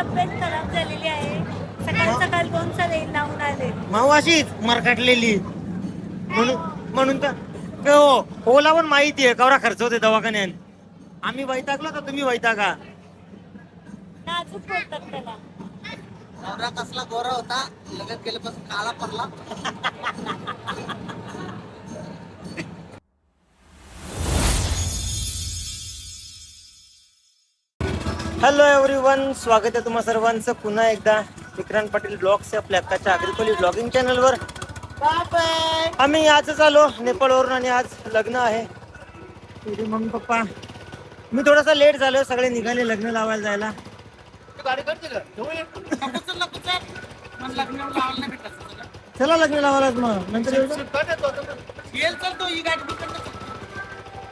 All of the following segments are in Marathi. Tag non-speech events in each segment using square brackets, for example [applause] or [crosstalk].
तब्येत खराब झालेली आहे. सकाळ सकाळ दोन सलाईन लावून आले. माऊ अशीच मरकटलेली. म्हणून म्हणून तर ते हो ओला पण माहिती आहे कवरा खर्च होते दवाखान्यात. आम्ही वैतागलो तर तुम्ही वैतागा. नाजूक बोलतात त्याला. नवरा कसला गोरा होता लग्न केल्यापासून काळा पडला. हॅलो एव्हरीवन स्वागत आहे तुम्हा सर्वांचं. पुन्हा एकदा विक्रांत पाटील ब्लॉग्स आपल्या हक्काच्या अग्रिकोली ब्लॉगिंग चॅनलवर आम्ही आजच आलो नेपाळवरून आणि आज लग्न आहे. तुझे मम्मी पप्पा. मी थोडासा लेट झालो सगळे निघाले लग्न लावायला जायला. चला लग्न लावायलाच मग. नंतर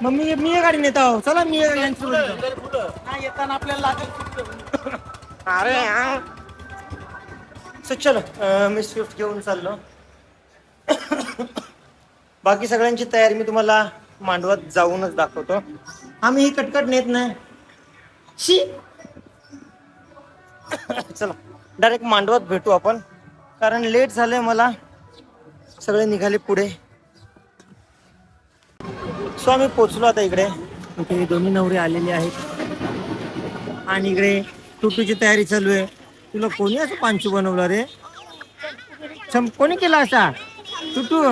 मम्मी मी ये गाडी नेता आहो चला मी ये येतो. येताना आपल्याला लागेल अरे हा. सो चलो. अं, मी स्विफ्ट घेऊन चाललो. बाकी सगळ्यांची तयारी मी तुम्हाला मांडवात जाऊनच दाखवतो. आम्ही ही कटकट नेत नाही. शी. चला डायरेक्ट मांडवात भेटू आपण. कारण लेट झालंय मला. सगळे निघाले पुढे. सो आम्ही पोचलो आता इकडे. इथे दोन्ही नवरे आलेले आहेत. आणि इकडे टुटूची तयारी चालू आहे. तुला कोणी असं पांचू बनवलं रे? छम कोणी केला असा? टुटू?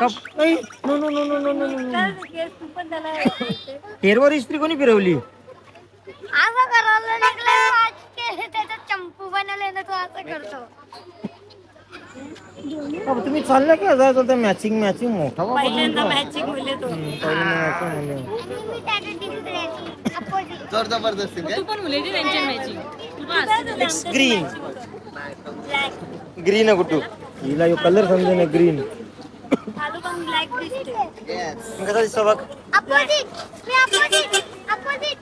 कप ऐ, no no no no no no no काय केस तू पण त्याला हेरवर इस्त्री कोणी फिरवली? असं करायला लागलं त्याचा चंपू बनवले ना तू असं करतो. अहो, तुम्ही चाललं का? जायचं मॅचिंग मॅचिंग मोठा बाबा पहिल्यांदा. मॅचिंग तो. जोर जबरदस्ती तू पण मॅचिंग ग्रीन ग्रीन आहे कुठू? हिला यो कलर समजे ना ग्रीन आलू पण ब्लॅक दिसते कसा दिसतो बघ? अपोजिट मी अपोजिट अपोजिट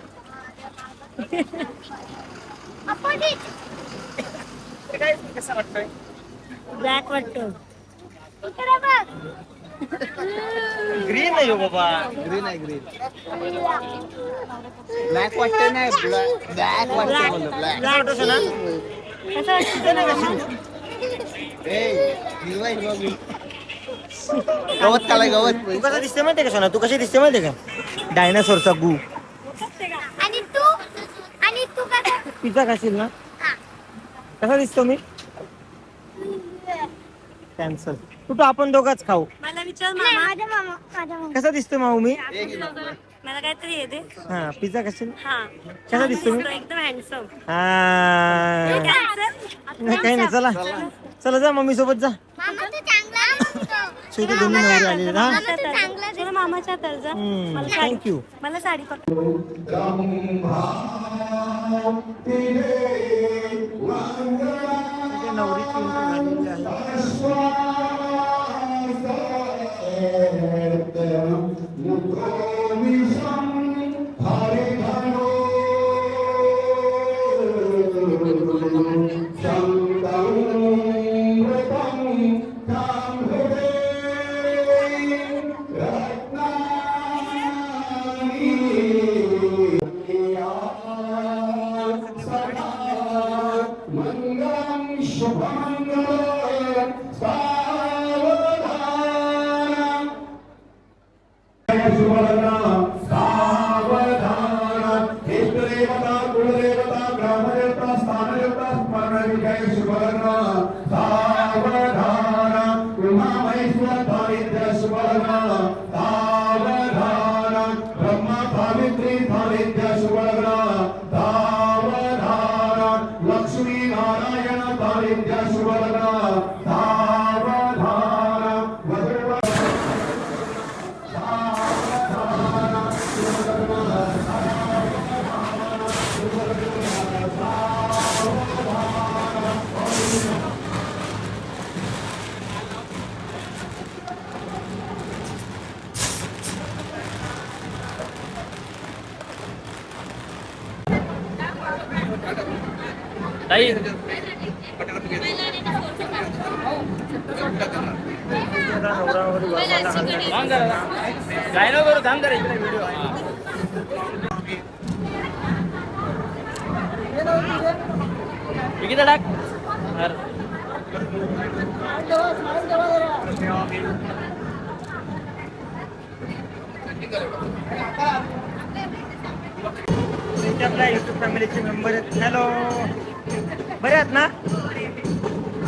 अपोजिट ब्लॅक वाटतो. ग्रीन आहे यो बाबा. ग्रीन आहे ग्रीन ब्लॅक वाटते नाही ब्लॅक वाटते ब्लॅक वाटत ना? कसं वाटतं ए हिरवा हिरवा मी गवत कालाय गवत. तू कसा दिसते माहितीये का सोना? तू कशी दिसते माहितीये का? डायनासोरचा गु. आणि तू? आणि तू कसं? पिझ्झा खाशील ना? कसा दिसतो मी? कॅन्सल कुठं आपण दोघाच खाऊ? मला विचार मामा. माझ्या मामा माझ्या मामा. कसा दिसतो माऊ मी? मला काहीतरी येते हा पिझ्झा हा. कसा दिसतो मी? एकदम हँडसम हा. नाही काही नाही चला. चला. जा मम्मी सोबत जा. मामा तू चांगला सो इथे दोन्ही नवरे आलेले हा तुला मामाच्या तर जा. मला साडी थँक्यू मला साडी नवरीची entry झालेली आहे விநாயகர் சுபகர்ணா नवरा नवरी बरोबर किती टाक. आपल्या युट्यूब फॅमिलीचे मेंबर आहेत. हॅलो बरे आहेत ना?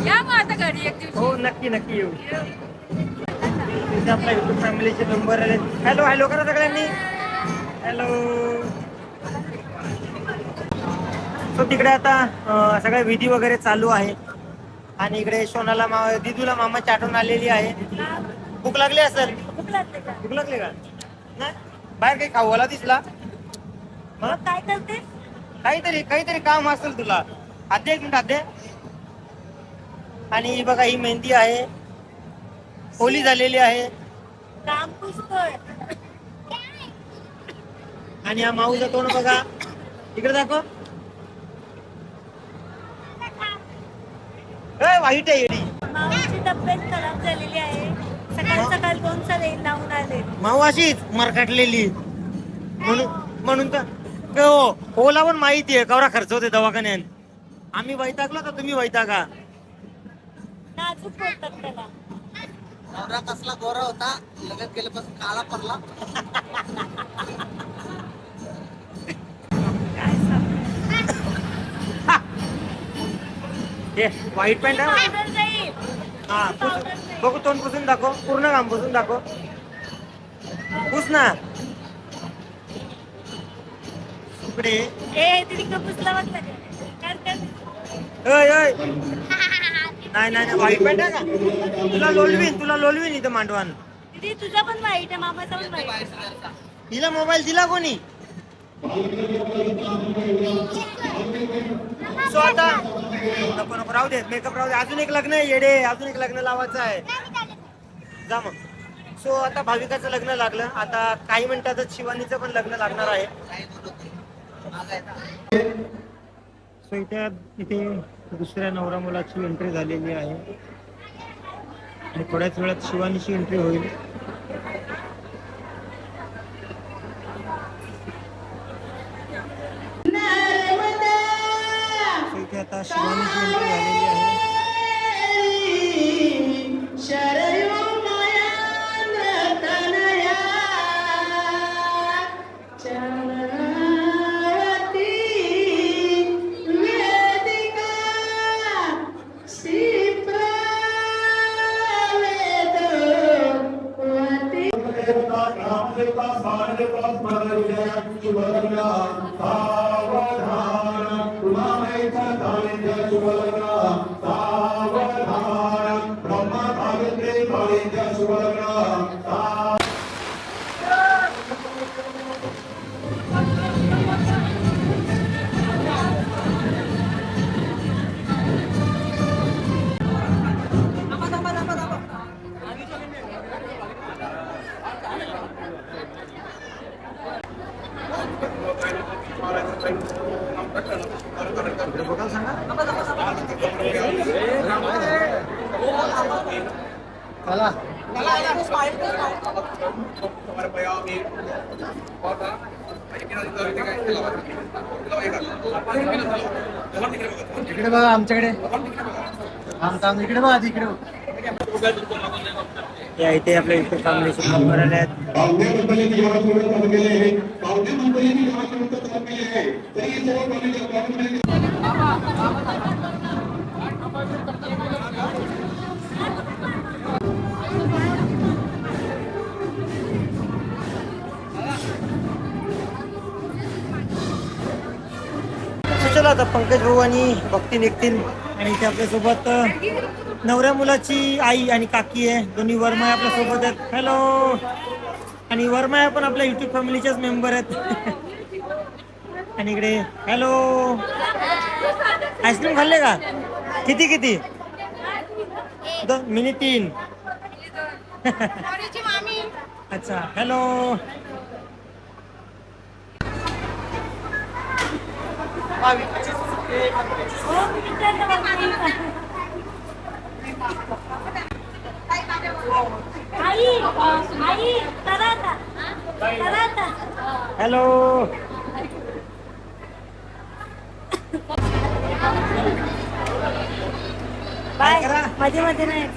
या मग आता घरी एक दिवशी. हो नक्की नक्की येऊ. इथे आपल्या युट्यूब फॅमिलीचे मेंबर आले हॅलो हॅलो करा सगळ्यांनी. हॅलो सो तिकडे आता सगळ्या विधी वगैरे चालू आहे. आणि इकडे सोनाला मा दिदूला मामाची आठवण आलेली आहे. भूक लागली असेल? भूक लागली का? नाही? बाहेर काही खाऊला दिसला? मग काय करते काहीतरी काहीतरी काम असेल तुला. आध्ये एक मिनिट आध्ये आणि ही बघा ही मेहंदी आहे. होली झालेली आहे. आणि हा माऊचा तोंड बघा. इकडे दाखव. वाईट आहे येडी मामाची तब्येत खराब झालेली आहे. सकाळ सकाळ दोन सलाईन लावून आले. माऊ अशीच मरकटलेली. म्हणून म्हणून तर हो ओला पण माहिती आहे कवरा खर्च होते दवाखान्यात. आम्ही वैतागलो तर तुम्ही वैतागा. नाजूक बोलतात त्याला. नवरा कसला गोरा होता लग्न केल्यापासून काळा पडला. हे व्हाईट पॅन्ट आहे पावडर जाईल हा पुस- बघू तोंड पुसून दाखव पूर्ण काम पुसून दाखव. पुस ना. इकडे ए का? नाही नाही व्हाईट पॅन्ट आहे का? तुला लोलवीन तुला लोलवीन इथं मांडवान. दीदी तुझा पण वाईट आहे मामाचा पण वाईट आहे. हिला मोबाईल दिला कोणी? सो आता नको नको राहू दे मेकअप राहू दे. अजून एक लग्न आहे येडे अजून एक लग्न लावायचं आहे. जा मग. सो आता भाविकाचं लग्न लागलं. आता काही मिनिटातच शिवानीचं पण लग्न लागणार आहे. सो इथे इथे दुसऱ्या नवरा मुलाची एंट्री झालेली आहे. आणि थोड्याच वेळात शिवानीची एंट्री होईल. इथे आता शिवानीची एंट्री झालेली आहे. Hallelujah. इकडे बघा आमच्याकडे. आमचा इकडे बघा इकडे या इथे आपल्या इथे मेंबर आले आहेत आहे. तरी सर्व चला आता पंकज भाऊ आणि भक्ती निघतील. आणि इथे आपल्यासोबत नवऱ्या मुलाची आई आणि काकी आहे. दोन्ही वर्मा आपल्यासोबत आहेत. हॅलो आणि वर्मा पण आपल्या युट्यूब फॅमिलीचेच मेंबर आहेत. [laughs] आणि इकडे हॅलो. आईस्क्रीम खाल्ले का? किती किती? दोन मिनी तीन. अच्छा हॅलो. हॅलो. मध्ये मध्ये नाही.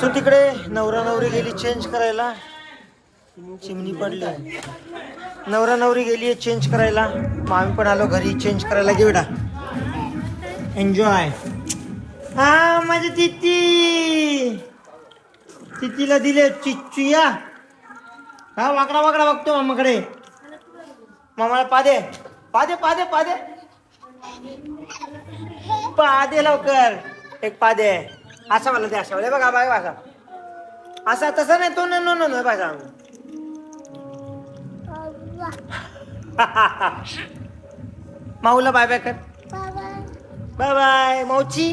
सो तिकडे नवरा नवरी गेली चेंज करायला. चिमणी पडली. नवरा नवरी गेली चेंज करायला. मग आम्ही पण आलो घरी चेंज करायला घे बेटा एन्जॉय हा माझी तिती तितीला दिले चिच्चुया हा वाकडा वाकडा बघतो मामाकडे. मामाला पादे. पादे पादे पादे. पादे लवकर. एक पादे. असा मला ते असा बघा बाय असा असा तसा नाही तो नो नो नो बघा [laughs] [laughs] माऊला बाय बाय कर. बाय बाय माऊची.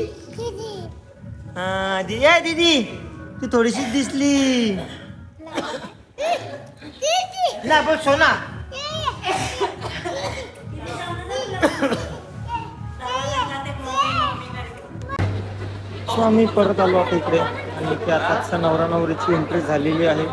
हा दीदी आहे दीदी. तू थोडीशी दिसली. ना बोल सोना. सो आम्ही परत आलो आता इकडे. आणि इथे आता नवरा नवरीची एंट्री झालेली आहे.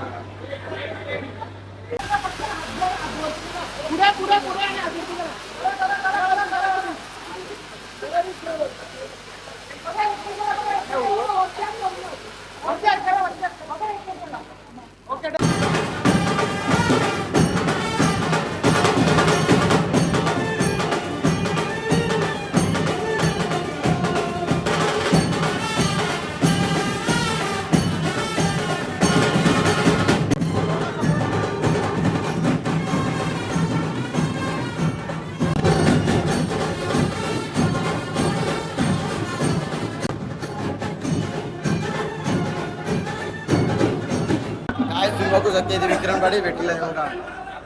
ते विक्रम गाडी भेटला एवढा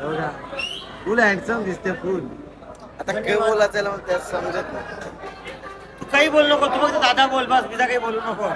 एवढा. फुल हँडसम दिसते फुल. आता काय बोलायचं याला मग त्यात समजत नाही. काही बोल नको तू फक्त दादा बोल बस बिजा काही बोलू नको.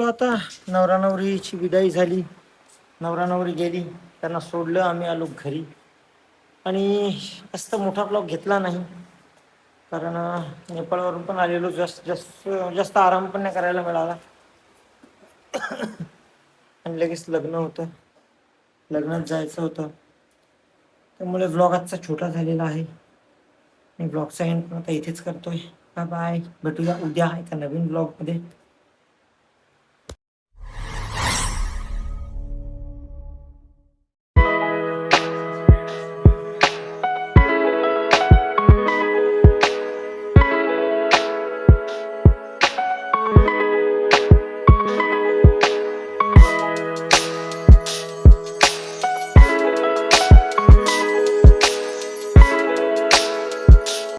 सो आता. नवरा नवरीची विदाई झाली. नवरा नवरी गेली. त्यांना सोडलं आम्ही आलो घरी. आणि जास्त मोठा ब्लॉग घेतला नाही. कारण नेपाळवरून पण आलेलो. जास्त जास्त जास्त आराम पण नाही करायला मिळाला. आणि लगेच लग्न होतं. लग्नात जायचं होतं. त्यामुळे ब्लॉग आजचा छोटा झालेला आहे. मी ब्लॉगचा एंड पण आता इथेच करतोय. बाय बाय भेटूया उद्या एका नवीन ब्लॉगमध्ये